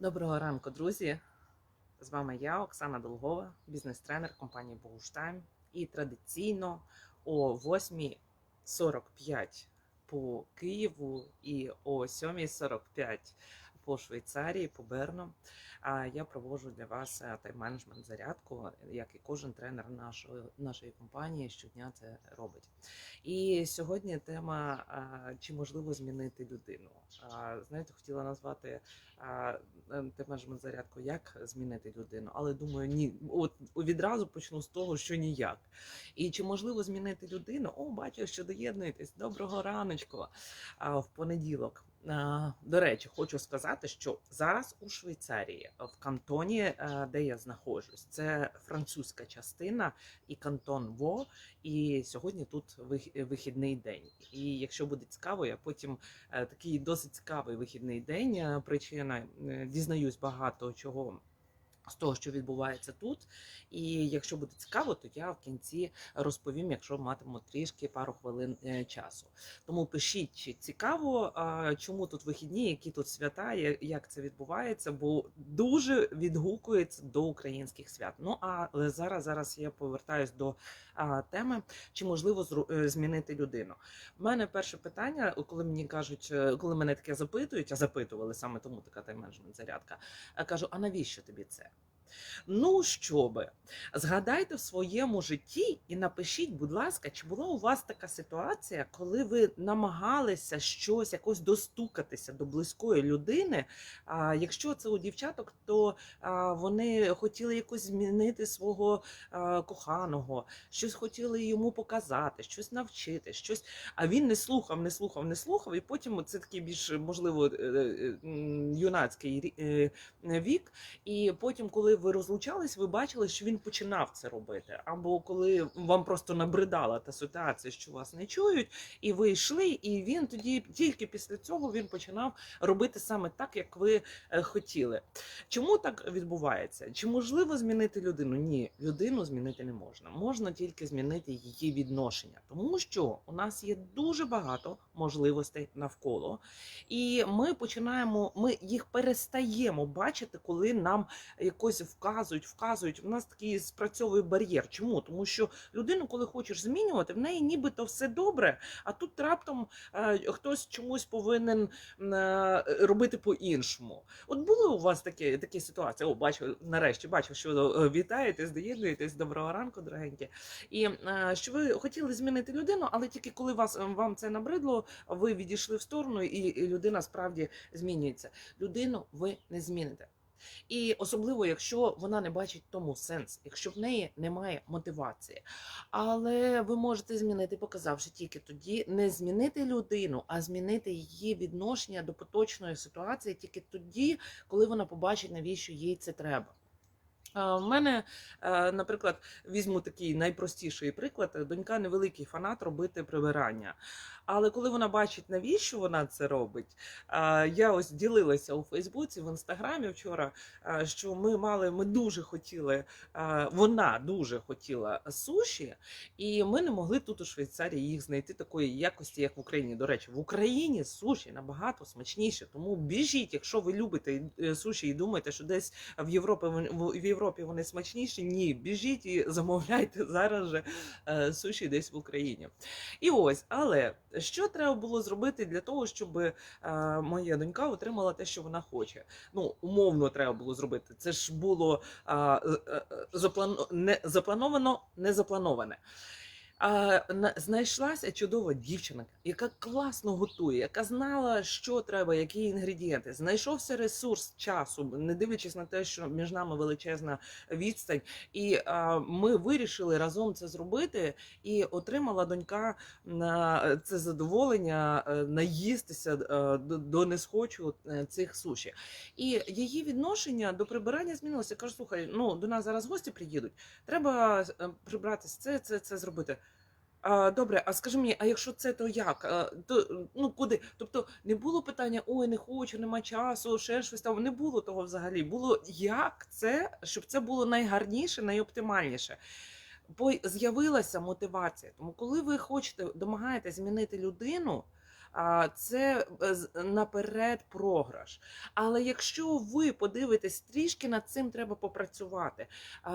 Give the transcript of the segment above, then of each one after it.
Доброго ранку, друзі! З вами я, Оксана Долгова, бізнес-тренер компанії Богуштайм. І традиційно о 8.45 по Києву і о 7.45 по Швейцарії, по Берну. а, Я проводжу для вас е, тайм-менеджмент зарядку, як і кожен тренер нашої, нашої компанії щодня це робить. І сьогодні тема чи можливо змінити людину. Знаєте, хотіла назвати тайм-менеджмент зарядку, як змінити людину, але думаю, ні, от відразу почну з того, що ніяк. І чи можливо змінити людину? О, бачу, що доєднуєтесь. Доброго раночку в понеділок. До речі, хочу сказати, що зараз у Швейцарії, в кантоні, е, де я знаходжусь, це французька частина і кантон Во. І сьогодні тут вих- вихідний день. І якщо буде цікаво, я потім е, такий досить цікавий вихідний день. е, Причина е, дізнаюсь багато чого. З того, що відбувається тут, і якщо буде цікаво, то я в кінці розповім, якщо матиму трішки пару хвилин е, часу. Тому пишіть, чи цікаво, чому тут вихідні, які тут свята, як це відбувається, бо дуже відгукується до українських свят. Ну але зараз зараз я повертаюсь до теми, чи можливо е, змінити людину. У мене перше питання, коли мені кажуть, е, коли мене таке запитують, а запитували саме тому така тайм-менеджмент зарядка. Кажу: а навіщо тобі це? Ну, що би, згадайте в своєму житті і напишіть, будь ласка, чи була у вас така ситуація, коли ви намагалися щось якось достукатися до близької людини? А якщо це у дівчаток, то вони хотіли якось змінити свого коханого, щось хотіли йому показати, щось навчити, щось. А він не слухав, не слухав, не слухав, і потім це такий більш можливо е, е, юнацький е, вік. І потім, коли ви розлучались, ви бачили, що він починав це робити. Або коли вам просто набридала та ситуація, що вас не чують, і ви йшли, і він тоді тільки після цього він починав робити саме так, як ви е, хотіли. Чому так відбувається? Чи можливо змінити людину? Ні, людину змінити не можна. Можна тільки змінити її відношення, тому що у нас є дуже багато можливостей навколо, і ми починаємо, ми їх перестаємо бачити, коли нам якось вказують, вказують. У нас такий спрацьовує бар'єр. Чому? Тому що людину, коли хочеш змінювати, в неї нібито все добре, а тут раптом е, хтось чомусь повинен е, робити по-іншому. От були у вас такі, такі ситуації? О, бачу, нарешті бачу, що е, вітаєтесь, доєднуєтесь. Доброго ранку, дорогенькі. І що ви хотіли змінити людину, але тільки коли вас вам це набридло, ви відійшли в сторону, і людина справді змінюється. Людину ви не зміните. І особливо, якщо вона не бачить тому сенс, якщо в неї немає мотивації. Але ви можете змінити, показавши тільки тоді, не змінити людину, а змінити її відношення до поточної ситуації тільки тоді, коли вона побачить, навіщо їй це треба. У мене, е, наприклад, візьму такий найпростіший приклад. Донька невеликий фанат робити прибирання. Але коли вона бачить, навіщо вона це робить, е, я ось ділилася у Фейсбуці, в інстаграмі вчора, е, що ми мали, ми дуже хотіли, е, вона дуже хотіла суші, і ми не могли тут у Швейцарії їх знайти такої якості, як в Україні. До речі, в Україні суші набагато смачніше. Тому біжіть, якщо ви любите е, суші і думаєте, що десь в Європі в в Європі вони смачніші. Ні, біжіть і замовляйте зараз же е, суші десь в Україні. І ось, але що треба було зробити для того, щоб е, моя донька отримала те, що вона хоче? Ну, умовно треба було зробити. Це ж було е, заплановано, не заплановане. А, на- знайшлася чудова дівчина, яка класно готує, яка знала, що треба, які інгредієнти. Знайшовся ресурс часу, не дивлячись на те, що між нами величезна відстань. І а, ми вирішили разом це зробити, і отримала донька на це задоволення е, наїстися е, до, несхочу е, цих суші. І її відношення до прибирання змінилося. Я кажу, слухай, ну до нас зараз гості приїдуть. Треба прибрати це, це, це зробити. А, добре, а скажи мені, а якщо це, то як? А, то, ну куди? Тобто не було питання, ой, не хочу, нема часу, ще щось там. Не було того взагалі. Було як це, щоб це було найгарніше, найоптимальніше. Бо з'явилася мотивація. Тому, коли ви хочете, домагаєте змінити людину, це е, наперед програш. Але якщо ви подивитесь трішки над цим треба попрацювати,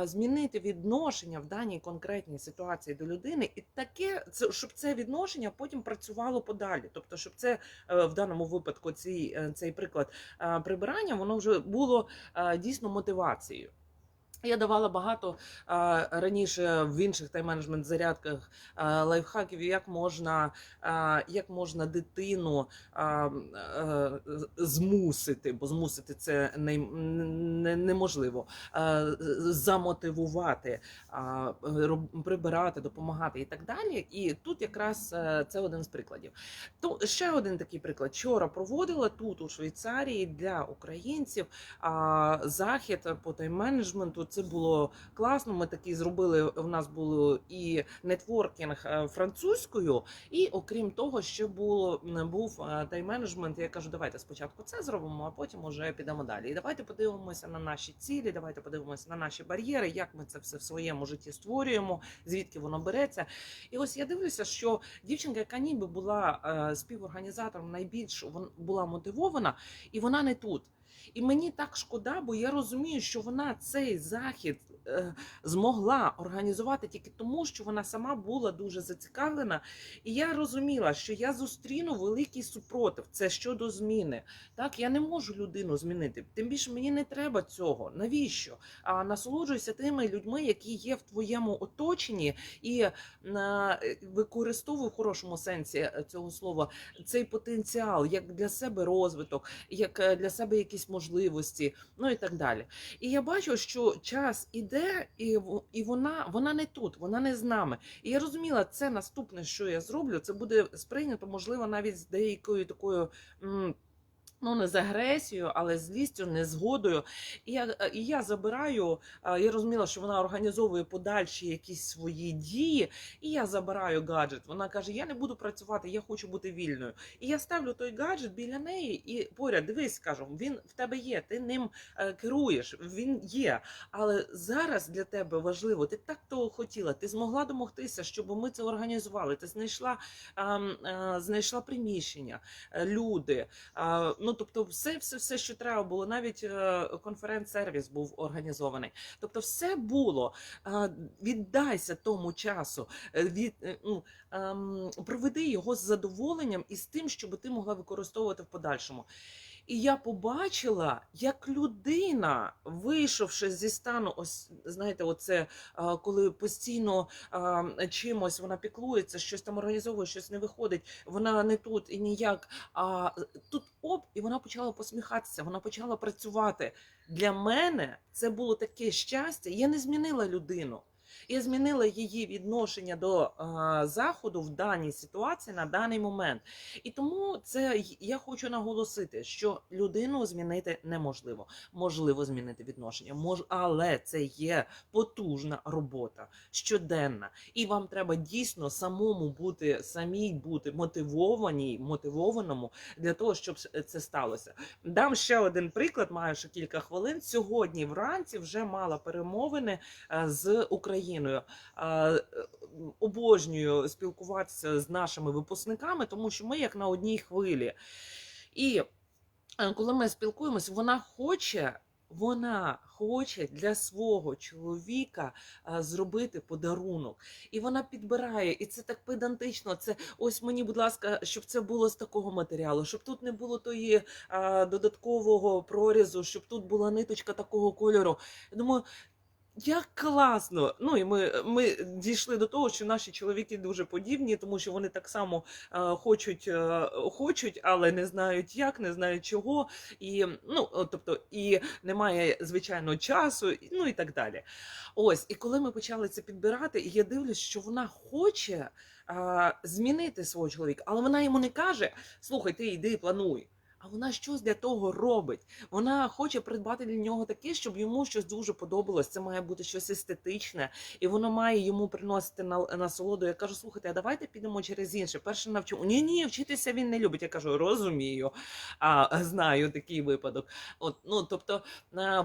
змінити відношення в даній конкретній ситуації до людини, і таке, щоб це відношення потім працювало подалі. Тобто, щоб це е, в даному випадку цей, цей приклад е, прибирання, воно вже було дійсно мотивацією. Я давала багато а, раніше в інших тайм-менеджмент зарядках а, лайфхаків, як можна, а, як можна дитину а, а, змусити, бо змусити це не, не, неможливо, а, замотивувати, а, прибирати, допомагати і так далі. І тут якраз е, це один з прикладів. То ще один такий приклад. Вчора проводила тут у Швейцарії для українців а, захід по тайм-менеджменту. Це було класно. Ми такі зробили. У нас було і нетворкінг е, французькою, і окрім того, ще було був е, тайм-менеджмент. Я кажу, давайте спочатку це зробимо, а потім уже підемо далі. І давайте подивимося на наші цілі. Давайте подивимося на наші бар'єри, як ми це все в своєму житті створюємо, звідки воно береться. І ось я дивлюся, що дівчинка, яка ніби була е, співорганізатором, найбільш вон- була мотивована, і вона не тут. І мені так шкода, бо я розумію, що вона цей захід е, змогла організувати тільки тому, що вона сама була дуже зацікавлена. І я розуміла, що я зустріну великий супротив. Це щодо зміни. Так, я не можу людину змінити. Тим більше мені не треба цього. Навіщо? А насолоджуйся тими людьми, які є в твоєму оточенні, і е, використовуй в хорошому сенсі е, цього слова цей потенціал як для себе розвиток, як для себе якісь можливості, ну і так далі. І я бачу, що час іде, і і вона, вона не тут, вона не з нами. І я розуміла, це наступне, що я зроблю, це буде сприйнято, можливо, навіть з деякою такою. м, Ну, не з агресією, але злістю, незгодою. І я, і я забираю, я розуміла, що вона організовує подальші якісь свої дії, і я забираю гаджет. Вона каже: Я не буду працювати, я хочу бути вільною. І я ставлю той гаджет біля неї і поряд, дивись, кажу, він в тебе є, ти ним е, керуєш, він є. Але зараз для тебе важливо, ти так того хотіла, ти змогла домогтися, щоб ми це організували. Ти знайшла, ем, е, знайшла приміщення, е, люди. е, Тобто, все, все, все, що треба було, навіть е, конференц-сервіс був організований. Тобто, все було. Е, Віддайся тому часу, е, від, ну, ем, проведи його з задоволенням і з тим, щоб ти могла використовувати в подальшому. І я побачила, як людина, вийшовши зі стану, ось знаєте, оце коли постійно а, чимось вона піклується, щось там організовує, щось не виходить, вона не тут і ніяк. А тут оп, і вона почала посміхатися, вона почала працювати. Для мене це було таке щастя. Я не змінила людину. Я змінила її відношення до заходу в даній ситуації на даний момент. І тому це я хочу наголосити, що людину змінити неможливо. Можливо змінити відношення, мож, але це є потужна робота щоденна. І вам треба дійсно самому бути, самій бути мотивованій, мотивованому для того, щоб це сталося. Дам ще один приклад, маю ще кілька хвилин. Сьогодні вранці вже мала перемовини е, з Україною. Е, е, Обожнюю спілкуватися з нашими випускниками, тому що ми як на одній хвилі. І е, коли ми спілкуємось, вона хоче. Вона хоче для свого чоловіка е, зробити подарунок, і вона підбирає, і це так педантично. Це ось мені, будь ласка, щоб це було з такого матеріалу, щоб тут не було тої е, додаткового прорізу, щоб тут була ниточка такого кольору. Я думаю, як класно! Ну і ми, ми дійшли до того, що наші чоловіки дуже подібні, тому що вони так само е, хочуть, е, хочуть, але не знають як, не знають чого, і ну тобто і немає звичайно часу, і- ну і так далі. Ось, і коли ми почали це підбирати, і я дивлюсь, що вона хоче е, змінити свого чоловіка, але вона йому не каже: слухай, ти йди, плануй. А вона щось для того робить. Вона хоче придбати для нього таке, щоб йому щось дуже подобалось. Це має бути щось естетичне, і воно має йому приносити на насолоду. Я кажу, слухайте, а давайте підемо через інше. Перше навчу. Ні, ні, вчитися він не любить. Я кажу, розумію, а знаю такий випадок. От ну тобто,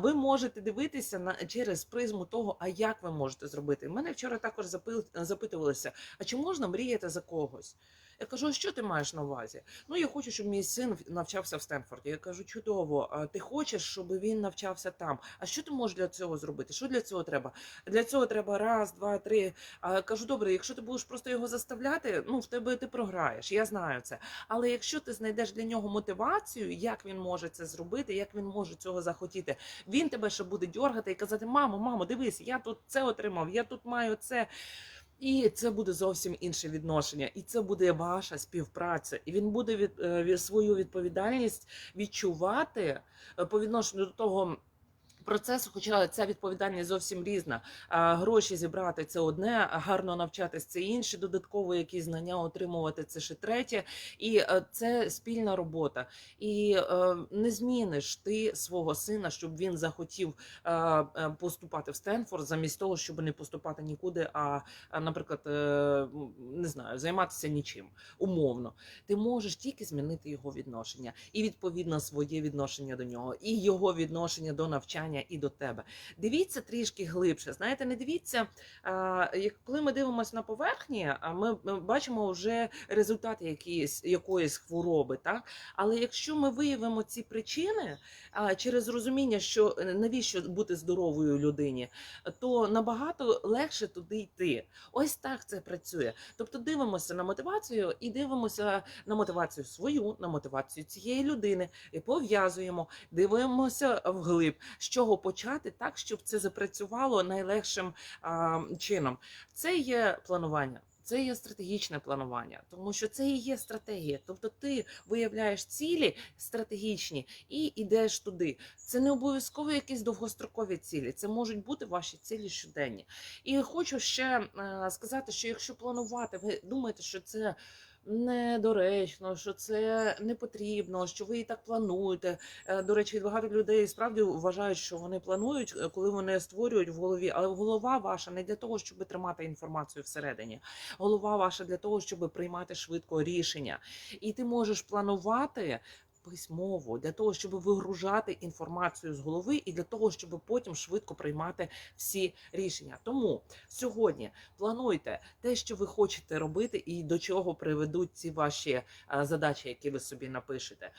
ви можете дивитися на через призму того, а як ви можете зробити. Мене вчора також запи- запитувалися: а чи можна мріяти за когось? Я кажу, що ти маєш на увазі? Ну, я хочу, щоб мій син навчався в Стенфорді. Я кажу, чудово, ти хочеш, щоб він навчався там. А що ти можеш для цього зробити? Що для цього треба? Для цього треба раз, два, три. А кажу, добре, якщо ти будеш просто його заставляти, ну в тебе ти програєш. Я знаю це. Але якщо ти знайдеш для нього мотивацію, як він може це зробити, як він може цього захотіти, він тебе ще буде дьоргати і казати: Мамо, мамо, дивись, я тут це отримав, я тут маю це. І це буде зовсім інше відношення, і це буде ваша співпраця. І він буде від, е, від свою відповідальність відчувати е, по відношенню до того. Процесу, хоча ця відповідальність зовсім різна. Гроші зібрати це одне, гарно навчатись це інше, додатково якісь знання отримувати це ще третє. І е, це спільна робота. І е, не зміниш ти свого сина, щоб він захотів е, поступати в Стенфорд, замість того, щоб не поступати нікуди, а, наприклад, не знаю, займатися нічим умовно. Ти можеш тільки змінити його відношення, і відповідно своє відношення до нього, і його відношення до навчання і до тебе. Дивіться трішки глибше. Знаєте, не дивіться, як коли ми дивимося на поверхні, ми, бачимо вже результати якоїсь, якоїсь хвороби. Так? Але якщо ми виявимо ці причини через розуміння, що е, навіщо бути здоровою людині, то набагато легше туди йти. Ось так це працює. Тобто дивимося на мотивацію і дивимося на мотивацію свою, на мотивацію цієї людини, і пов'язуємо, дивимося вглиб, з чого почати так, щоб це запрацювало найлегшим а, чином. Це є планування. Це є стратегічне планування, тому що це і є стратегія. Тобто ти виявляєш цілі стратегічні і йдеш туди. Це не обов'язково якісь довгострокові цілі. Це можуть бути ваші цілі щоденні. І хочу ще е, сказати, що якщо планувати, ви думаєте, що це. Недоречно, що це не потрібно, що ви і так плануєте. Е, До речі, багато людей справді вважають, що вони планують, е, коли вони створюють в голові, але голова ваша не для того, щоб тримати інформацію всередині. Голова ваша для того, щоб приймати швидко рішення. І ти можеш планувати. Письмово для того, щоб вигружати інформацію з голови, і для того, щоб потім швидко приймати всі рішення. Тому сьогодні плануйте те, що ви хочете робити, і до чого приведуть ці ваші задачі, які ви собі напишете.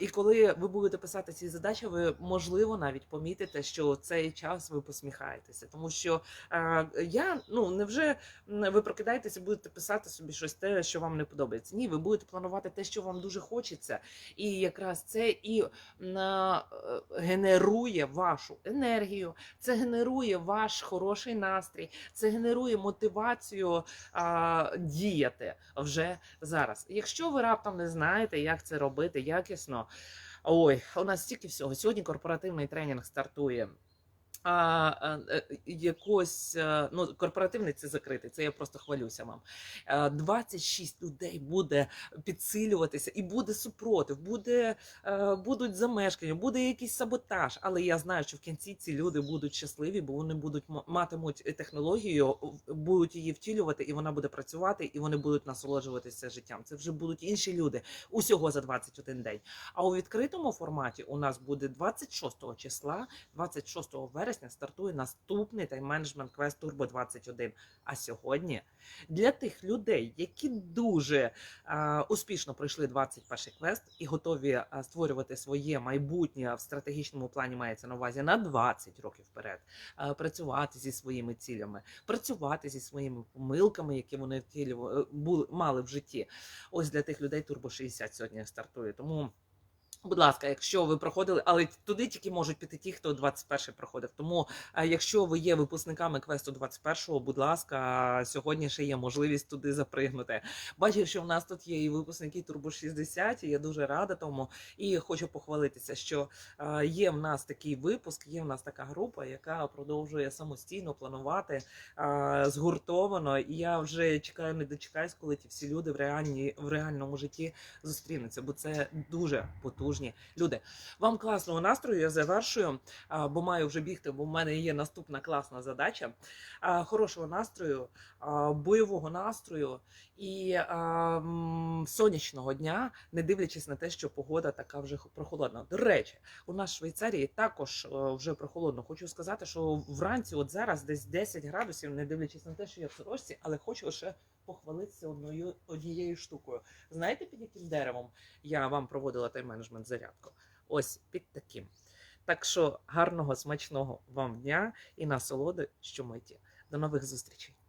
І коли ви будете писати ці задачі, ви можливо навіть помітите, що цей час ви посміхаєтеся, тому що я ну невже ви прокидаєтеся, будете писати собі щось те, що вам не подобається. Ні, ви будете планувати те, що вам дуже хочеться, і якраз це і на, е, генерує вашу енергію, це генерує ваш хороший настрій, це генерує мотивацію а, діяти вже зараз. Якщо ви раптом не знаєте, як це робити якісно, ой, у нас стільки всього. Сьогодні корпоративний тренінг стартує. А, е, е, якось е, ну корпоративний це закритий, це я просто хвалюся вам. Е, 26 людей буде підсилюватися, і буде супротив, буде, е, будуть замешкання, буде якийсь саботаж. Але я знаю, що в кінці ці люди будуть щасливі, бо вони будуть матимуть технологію, будуть її втілювати, і вона буде працювати, і вони будуть насолоджуватися життям. Це вже будуть інші люди усього за 21 день. А у відкритому форматі у нас буде 26 числа, 26 вересня стартує наступний тайм-менеджмент квест Turbo 21. А сьогодні для тих людей, які дуже а, успішно пройшли 21 квест і готові створювати своє майбутнє в стратегічному плані, мається на увазі на 20 років вперед, а, працювати зі своїми цілями, працювати зі своїми помилками, які вони втілювали були мали в житті. Ось для тих людей Turbo 60 сьогодні стартує. Тому. Будь ласка, якщо ви проходили, але туди тільки можуть піти ті, хто 21 проходив. Тому, е, якщо ви є випускниками квесту 21-го, будь ласка, сьогодні ще є можливість туди запригнути. Бачу, що в нас тут є і випускники Турбо 60, і я дуже рада тому. І хочу похвалитися, що е, є в нас такий випуск, є в нас така група, яка продовжує самостійно планувати е, згуртовано. І я вже чекаю, не дочекаюсь, коли ті всі люди в реальні в реальному житті зустрінуться, бо це дуже потужні люди. Вам класного настрою. Я завершую, бо маю вже бігти, бо в мене є наступна класна задача. Хорошого настрою, бойового настрою і сонячного дня, не дивлячись на те, що погода така вже прохолодна. До речі, у нас в Швейцарії також е, вже прохолодно. Хочу сказати, що вранці, от зараз, десь 10 градусів, не дивлячись на те, що я в сорочці, але хочу ще похвалитися одною однією штукою. Знаєте, під яким деревом я вам проводила тайм-менеджмент зарядку? Ось під таким. Так що гарного, смачного вам дня і насолоди щомиті. До нових зустрічей!